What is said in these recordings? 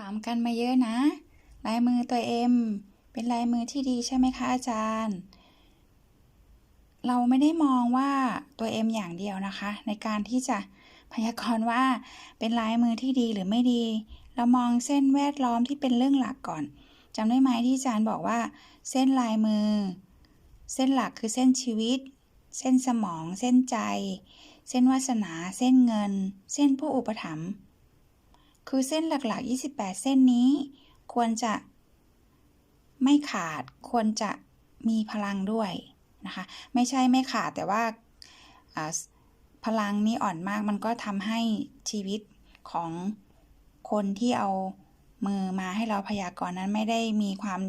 ถามกันมาเยอะนะ ลายมือตัวเอ็มเป็นลายมือที่ดีใช่ไหมคะอาจารย์ เราไม่ได้มองว่าตัวเอ็มอย่างเดียวนะคะ ในการที่จะพยากรณ์ว่าเป็นลายมือที่ดีหรือไม่ดี เรามองเส้นแวดล้อมที่เป็นเรื่องหลักก่อนจำได้ไหมที่อาจารย์บอกว่า เส้นลายมือ เส้นหลักคือเส้นชีวิต เส้นสมอง เส้นใจ เส้นวาสนา เส้นเงิน เส้นผู้อุปถัมภ์ คือเส้นหลักๆ 28 เส้นนี้ ควรจะไม่ขาดควรจะมีพลังด้วยนะคะ ไม่ใช่ไม่ขาดแต่ว่าพลังนี้อ่อนมากมันก็ทำให้ชีวิตของคนที่เอามือมาให้เราพยากรณ์นั้นไม่ได้มีความ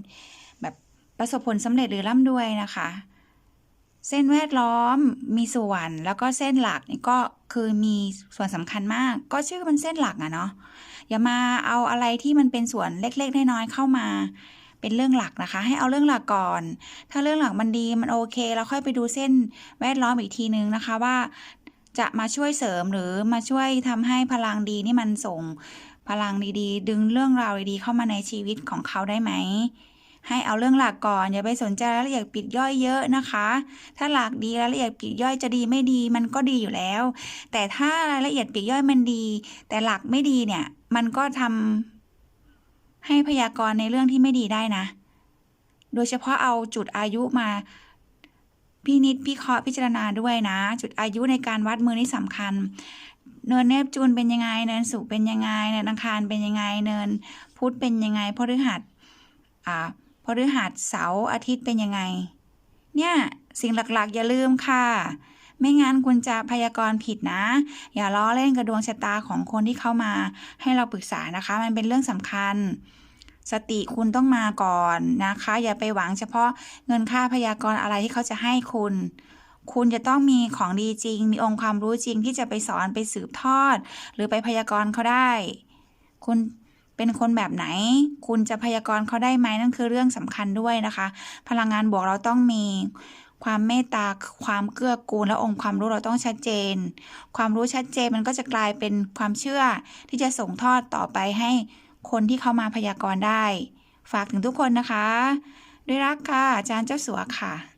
แบบประสบผลสำเร็จหรือร่ำรวยนะคะ เส้นแวดล้อมมีส่วนแล้วก็เส้นหลักนี่ก็คือมีส่วนสำคัญมาก ก็ชื่อมันเส้นหลักอะเนาะอย่ามาเอาอะไรที่มันเป็นส่วนเล็กๆน้อยๆเข้ามา เป็นเรื่องหลักนะคะ ให้เอาเรื่องหลักก่อน ถ้าเรื่องหลักมันดีมันโอเคแล้วค่อยไปดูเส้นแวดล้อมอีกทีนึงนะคะว่า จะมาช่วยเสริมหรือมาช่วยทำให้พลังดีนี่มันส่งพลังดีๆ ดึงเรื่องราวดีๆเข้ามาในชีวิตของเขาได้ไหม ให้เอาเรื่องหลักก่อน อย่าไปสนใจรายละเอียดปลีกย่อยเยอะนะคะ ถ้าหลักดีรายละเอียดปลีกย่อยจะดีไม่ดีมันก็ดีอยู่แล้ว แต่ถ้ารายละเอียดปลีกย่อยมันดี แต่หลักไม่ดีเนี่ย มันก็ทำให้พยากรณ์ในเรื่องที่ไม่ดีได้นะ โดยเฉพาะเอาจุดอายุมาพี่นิดพี่เคราะห์พิจารณาด้วยนะ จุดอายุในการวัดมือนี่สำคัญ เนินเนปจูนเป็นยังไง เนินศุเป็นยังไง เนินอังคารเป็นยังไง เนินพุธเป็นยังไงพฤหัสอ่า พฤหัสเสาร์อาทิตย์เป็นยังไง เนี่ย สิ่งหลักๆ อย่าลืมค่ะ ไม่งั้นคุณจะพยากรณ์ผิดนะ อย่าล้อเล่นกับดวงชะตาของคนที่เข้ามาให้เราปรึกษานะคะ มันเป็นเรื่องสำคัญ สติคุณต้องมาก่อนนะคะ อย่าไปหวังเฉพาะเงินค่าพยากรณ์อะไรที่เขาจะให้คุณคุณจะต้องมีของดีจริง มีองค์ความรู้จริงที่จะไปสอนไปสืบทอด หรือไปพยากรณ์เขาได้ คุณ เป็นคนแบบไหน คุณจะพยากรณ์เขาได้ไหมนั่นคือเรื่องสำคัญด้วยนะคะ พลังงานบวกเราต้องมีความเมตตา ความเกื้อกูล และองค์ความรู้เราต้องชัดเจน ความรู้ชัดเจนมันก็จะกลายเป็นความเชื่อที่จะส่งทอดต่อไปให้คนที่เข้ามาพยากรณ์ได้ ฝากถึงทุกคนนะคะ ด้วยรักค่ะอาจารย์เจ้าสัวค่ะ